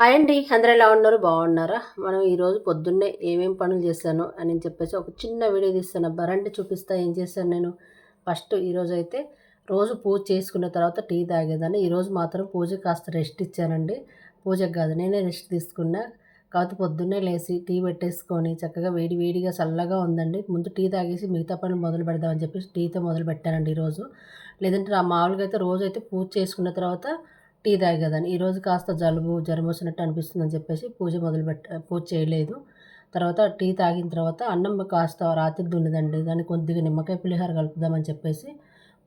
అయండి అండి. అందరూ ఎలా ఉన్నారు? బాగున్నారా? మనం ఈరోజు పొద్దున్నే ఏమేం పనులు చేశాను అని చెప్పేసి ఒక చిన్న వీడియో తీస్తాను. బరండి చూపిస్తా ఏం చేశాను నేను. ఫస్ట్ ఈరోజు అయితే రోజు పూజ చేసుకున్న తర్వాత టీ తాగేదాన్ని. ఈరోజు మాత్రం పూజ కాస్త రెస్ట్ ఇచ్చానండి. పూజకు కాదు నేనే రెస్ట్ తీసుకున్నా. కాకపోతే పొద్దున్నే లేచి టీ పెట్టేసుకొని చక్కగా వేడి వేడిగా చల్లగా ఉందండి. ముందు టీ తాగేసి మిగతా పనులు మొదలు పెడదామని చెప్పేసి టీతో మొదలు పెట్టానండి ఈరోజు లేదంటే మామూలుగా అయితే రోజు అయితే పూజ చేసుకున్న తర్వాత టీ తాగేదాన్ని ఈరోజు కాస్త జలుబు జ్వరం వచ్చినట్టు అనిపిస్తుందని చెప్పేసి పూజ మొదలు పెట్ట పూజ చేయలేదు. తర్వాత టీ తాగిన తర్వాత అన్నం కాస్త రాత్రి దున్నదండి. దాన్ని కొద్దిగా నిమ్మకాయ పులిహోర కలుపుదామని చెప్పేసి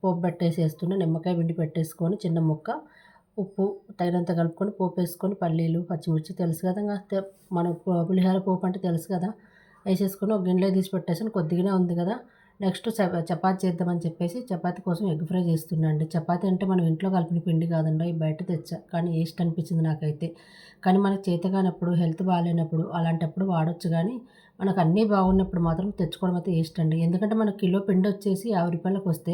పోపు పెట్టేసేస్తున్న. నిమ్మకాయ పిండి పెట్టేసుకొని చిన్న ముక్క ఉప్పు తగినంత కలుపుకొని పోపు వేసుకొని పల్లీలు పచ్చిమిర్చి తెలుసు కదా మన పులిహోర పోపు అంటే తెలుసు కదా. వేసేసుకొని ఒక గిన్నెలో తీసి పెట్టేసాను. కొద్దిగానే ఉంది కదా. నెక్స్ట్ చపాతి చేద్దామని చెప్పేసి చపాతీ కోసం ఎగ్ ఫ్రై చేస్తున్నాండి అండి. అంటే మనం ఇంట్లో కలిపిన పిండి కాదండి బయట తెచ్చా. కానీ వేస్ట్ అనిపించింది నాకైతే. కానీ మనకు చేత కానప్పుడు హెల్త్ బాగాలేనప్పుడు అలాంటప్పుడు వాడొచ్చు కానీ మనకు అన్నీ బాగున్నప్పుడు మాత్రం తెచ్చుకోవడం అయితే వేస్ట్ అండి. ఎందుకంటే మనకు కిలో పిండి వచ్చేసి యాభై రూపాయలకు వస్తే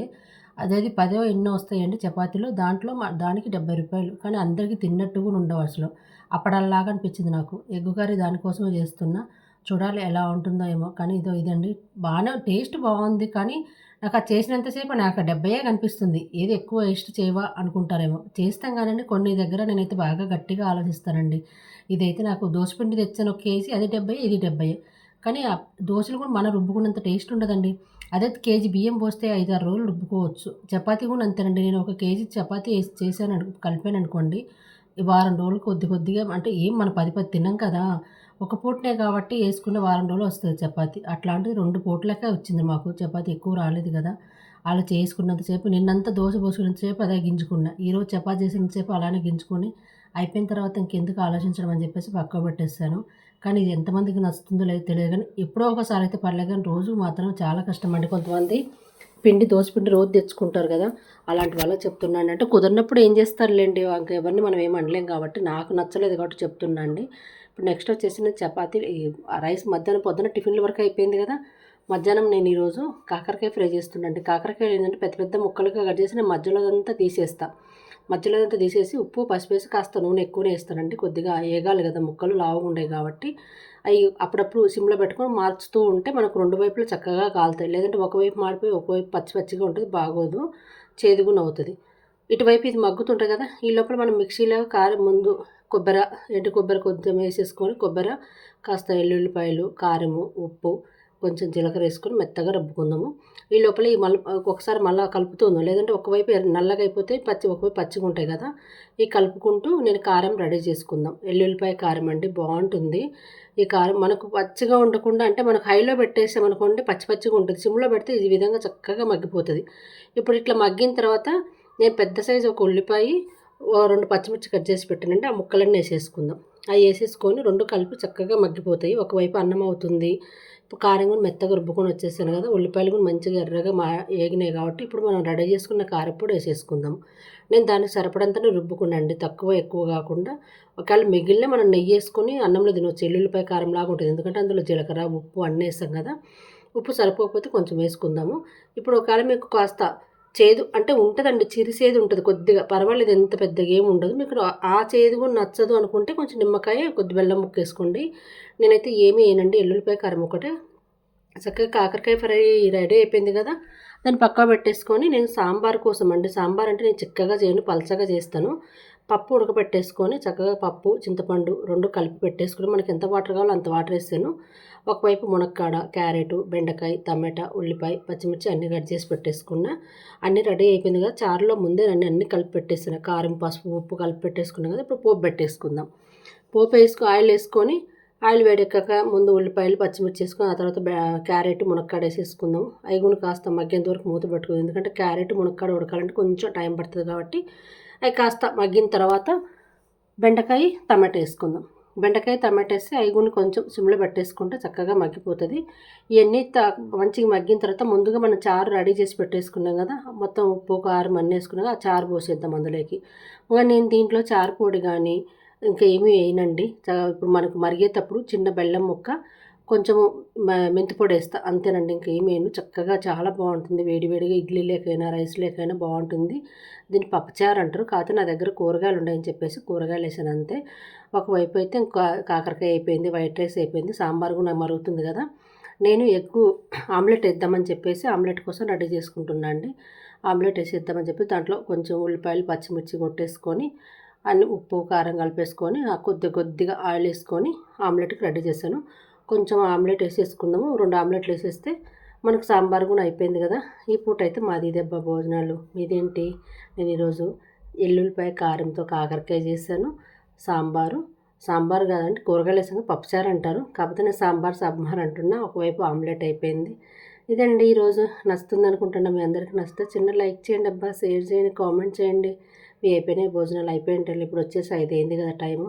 అదేది పదో ఎన్నో వస్తాయండి చపాతీలు. దాంట్లో దానికి డెబ్బై రూపాయలు. కానీ అందరికీ తిన్నట్టు కూడా ఉండవు అసలు. అప్పడల్లాగా అనిపించింది నాకు. ఎగ్గు కర్రీ దానికోసమే చేస్తున్నా. చూడాలి ఎలా ఉంటుందో ఏమో. కానీ ఇదో ఇదండి. బాగానే టేస్ట్ బాగుంది కానీ నాకు అది చేసినంతసేపు నాకు డెబ్బయే కనిపిస్తుంది. ఏది ఎక్కువ వేస్ట్ చేయవా అనుకుంటారేమో. చేస్తాం కానండి. కొన్ని దగ్గర నేనైతే బాగా గట్టిగా ఆలోచిస్తానండి. ఇదైతే నాకు దోశపిండి తెచ్చాను ఒక కేజీ. అది డెబ్బై ఇది డెబ్బై కానీ ఆ దోశలు కూడా మనం రుబ్బుకున్నంత టేస్ట్ ఉండదండి. అదే కేజీ బియ్యం పోస్తే ఐదు ఆరు రోజులు రుబ్బుకోవచ్చు. చపాతీ కూడా అంతేనండి. నేను ఒక కేజీ చపాతీ వేసి చేశాను కలిపాను అనుకోండి ఈ వారం రోజులు కొద్ది కొద్దిగా అంటే ఏం మనం పది పది తిన్నాం కదా. ఒక పూటనే కాబట్టి వేసుకున్న వారం రోజులు వస్తుంది చపాతి. అట్లాంటిది రెండు పూటలకే వచ్చింది మాకు. చపాతి ఎక్కువ రాలేదు కదా. అలా చేసుకున్నంతసేపు నిన్నంతా దోశ పోసుకున్నంతసేపు అదే గింజుకున్నా. ఈరోజు చపాతి చేసినంతసేపు అలానే గింజుకొని అయిపోయిన తర్వాత ఇంకెందుకు ఆలోచించడం అని చెప్పేసి పక్క పెట్టేస్తాను కానీ ఇది ఎంతమందికి నచ్చుతుందో లేదో తెలియదు కానీ ఎప్పుడో ఒకసారి అయితే పర్లేదు కానీ రోజు మాత్రం చాలా కష్టం అండి. కొంతమంది పిండి పిండి రోజు తెచ్చుకుంటారు కదా. అలాంటి వాళ్ళకి చెప్తున్నాను అంటే కుదిరినప్పుడు ఏం చేస్తారులేండి? ఎవరిని మనం ఏం అనలేం కాబట్టి నాకు నచ్చలేదు కాబట్టి చెప్తున్నా అండి. ఇప్పుడు నెక్స్ట్ వచ్చేసి చపాతీ రైస్ మధ్యాహ్నం పొద్దున టిఫిన్ల వరకు అయిపోయింది కదా. మధ్యాహ్నం నేను ఈరోజు కాకరకాయ ఫ్రై చేస్తున్నాను కాకరకాయ ఏంటంటే పెద్ద పెద్ద ముక్కలుగా కట్ చేసి నేను మధ్యలో అంతా తీసేస్తా. మధ్యలో అంతా తీసేసి ఉప్పు పసుపు వేసి కాస్త నూనె ఎక్కువనే వేస్తానండి కొద్దిగా ఏగాలి కదా ముక్కలు లావుగా ఉండేవి కాబట్టి. అవి అప్పుడప్పుడు సిమ్లో పెట్టుకొని మార్చుతూ ఉంటే మనకు రెండు వైపులు చక్కగా కాలుతాయి. లేదంటే ఒకవైపు మాడిపోయి ఒకవైపు పచ్చి పచ్చిగా ఉంటుంది బాగోదు. చేదుగున అవుతుంది ఇటువైపు ఇది మగ్గుతుంటుంది కదా ఈ లోపల మనం మిక్సీలో కారం ముందు కొబ్బరి ఎండు కొబ్బరి కొంచెం వేసేసుకొని కొబ్బరి కాస్త ఎల్లుల్లిపాయలు కారము ఉప్పు కొంచెం జీలకర్ర వేసుకొని మెత్తగా రబ్బుకుందాము. ఈ లోపల ఈ మళ్ళీ ఒకసారి మళ్ళీ కలుపుతుందాం. లేదంటే ఒకవైపు నల్లగా అయిపోతే పచ్చి ఒకవైపు పచ్చిగా ఉంటాయి కదా ఈ కలుపుకుంటూ నేను కారం రెడీ చేసుకుందాం. ఎల్లుల్లిపాయ కారం అండి బాగుంటుంది. ఈ కారం మనకు పచ్చిగా ఉండకుండా అంటే మనకు హైలో పెట్టేసామనుకోండి పచ్చి పచ్చిగా ఉంటుంది. సిమ్లో పెడితే ఈ విధంగా చక్కగా మగ్గిపోతుంది. ఇప్పుడు ఇట్లా మగ్గిన తర్వాత నేను పెద్ద సైజు ఒక ఉల్లిపాయ రెండు పచ్చిమిర్చి కట్ చేసి పెట్టానంటే ఆ ముక్కలన్నీ వేసేసుకుందాం. అవి వేసేసుకొని రెండు కలిపి చక్కగా మగ్గిపోతాయి. ఒకవైపు అన్నం అవుతుంది. ఇప్పుడు కారం కూడా మెత్తగా రుబ్బుకొని వచ్చేసాను కదా ఉల్లిపాయలు కూడా మంచిగా ఎర్రగా మా ఏగినాయి కాబట్టి ఇప్పుడు మనం రెడీ చేసుకున్న కారపొడి వేసేసుకుందాం. నేను దానికి సరిపడంతనే రుబ్బుకున్నాండి తక్కువ ఎక్కువ కాకుండా. ఒకవేళ మిగిలిన మనం నెయ్యి వేసుకొని అన్నంలో తినవచ్చు ఎల్లుల్లిపాయ కారం లాగా ఉంటుంది. ఎందుకంటే అందులో జీలకర్ర ఉప్పు అన్నీ వేస్తాం కదా. ఉప్పు సరిపోకపోతే కొంచెం వేసుకుందాము. ఇప్పుడు ఒకవేళ మీకు కాస్త చేదు అంటే ఉంటుందండి చిరిసేది ఉంటుంది కొద్దిగా. పర్వాలేదు ఎంత పెద్దగా ఏమి ఉండదు. మీకు ఆ చేదు కూడా నచ్చదు అనుకుంటే కొంచెం నిమ్మకాయ కొద్ది బెల్లం ముక్కేసుకోండి నేనైతే ఏమీ వేయనండి. ఎల్లుల్లిపాయ కారం ఒకటే. చక్కగా కాకరకాయ ఫ్రై రెడీ అయిపోయింది కదా. దాన్ని పక్కా పెట్టేసుకొని నేను సాంబార్ కోసం అండి. సాంబార్ అంటే నేను చిక్కగా చేయను పలచగా చేస్తాను. పప్పు ఉడకబెట్టేసుకొని చక్కగా పప్పు చింతపండు రెండు కలిపి పెట్టేసుకుని మనకి ఎంత వాటర్ కావాలో అంత వాటర్ వేస్తాను ఒకవైపు మునక్కాడ క్యారెట్ బెండకాయ టమాటా ఉల్లిపాయ పచ్చిమిర్చి అన్నీ కట్ చేసి పెట్టేసుకున్నా. అన్నీ రెడీ అయిపోయింది కదా చారులో ముందే అన్నీ అన్నీ కలిపి పెట్టేసాను కారం పసుపు ఉప్పు కలిపి పెట్టేసుకున్నాం కదా ఇప్పుడు పోపు పెట్టేసుకుందాం. పోపు వేసుకు ఆయిల్ వేసుకొని ఆయిల్ వేడెక్కాక ముందు ఉల్లిపాయలు పచ్చిమిర్చి వేసుకొని ఆ తర్వాత క్యారెట్ మునక్కాడ వేసేసుకుందాం. అవి కూడా కాస్త మగ్గేంత వరకు మూత పెట్టుకుందాం ఎందుకంటే క్యారెట్ మునక్కాడ ఉడకాలంటే కొంచెం టైం పడుతుంది కాబట్టి అవి కాస్త మగ్గిన తర్వాత బెండకాయ టమాటా వేసుకుందాం. బెండకాయ టమాటా వేస్తే అవి కొంచెం సిమ్లో పెట్టేసుకుంటే చక్కగా మగ్గిపోతుంది. ఇవన్నీ మంచిగా మగ్గిన తర్వాత ముందుగా మనం చారు రెడీ చేసి పెట్టేసుకున్నాం కదా మొత్తం ఉప్పు కారం అన్నీ వేసుకున్నాం ఆ చారు పోసేద్దాం అందులోకి. ఇంకా నేను దీంట్లో చారు పొడి కానీ ఇంకా ఏమీ వేయనండి. ఇప్పుడు మనకు మరిగేటప్పుడు చిన్న బెల్లం ముక్క కొంచెము మ- మెంతి పొడి వేస్తా. అంతేనండి ఇంకేమేను చక్కగా చాలా బాగుంటుంది. వేడివేడిగా ఇడ్లీ లేకైనా రైస్ లేకైనా బాగుంటుంది. దీన్ని పప్పుచారు అంటారు. కాకపోతే నా దగ్గర కూరగాయలు ఉన్నాయని చెప్పేసి కూరగాయలు వేసాను అంతే. ఒకవైపు అయితే ఇంకా కాకరకాయ అయిపోయింది వైట్ రైస్ అయిపోయింది సాంబార్ కూడా మరుగుతుంది కదా. నేను ఎగ్ ఆమ్లెట్ వేద్దామని చెప్పేసి ఆమ్లెట్ కోసం రెడీ చేసుకుంటున్నా అండి. ఆమ్లెట్ వేసేద్దామని చెప్పి దాంట్లో కొంచెం ఉల్లిపాయలు పచ్చిమిర్చి కొట్టేసుకొని అన్ని ఉప్పు కారం కలిపేసుకొని కొద్ది కొద్దిగా ఆయిల్ వేసుకొని ఆమ్లెట్కి రెడీ చేశాను. కొంచెం ఆమ్లెట్ వేసేసుకుందాము. రెండు ఆమ్లెట్లు వేసేస్తే మనకు సాంబార్ కూడా అయిపోయింది కదా. ఈ పూట అయితే మాది దెబ్బ భోజనాలు. మీదేంటి? నేను ఈరోజు ఎల్లుల్లిపాయ కారంతో కాకరకాయ చేశాను సాంబారు. సాంబార్ కాదంటే కూరగాయలు వేసాను పప్పుచారు అంటారు. కాకపోతే నేను సాంబార్ సాంబార్ అంటున్నా. ఒకవైపు ఆమ్లెట్ అయిపోయింది. ఇదండి ఈరోజు నచ్చుతుంది అనుకుంటున్నా మీ అందరికీ నచ్చితే చిన్న లైక్ చేయండి అబ్బా షేర్ చేయండి కామెంట్ చేయండి. మీ అయిపోయినాయి భోజనాలు అయిపోయి ఉంటాయి. ఇప్పుడు వచ్చేసి ఐదు అయింది కదా టైము.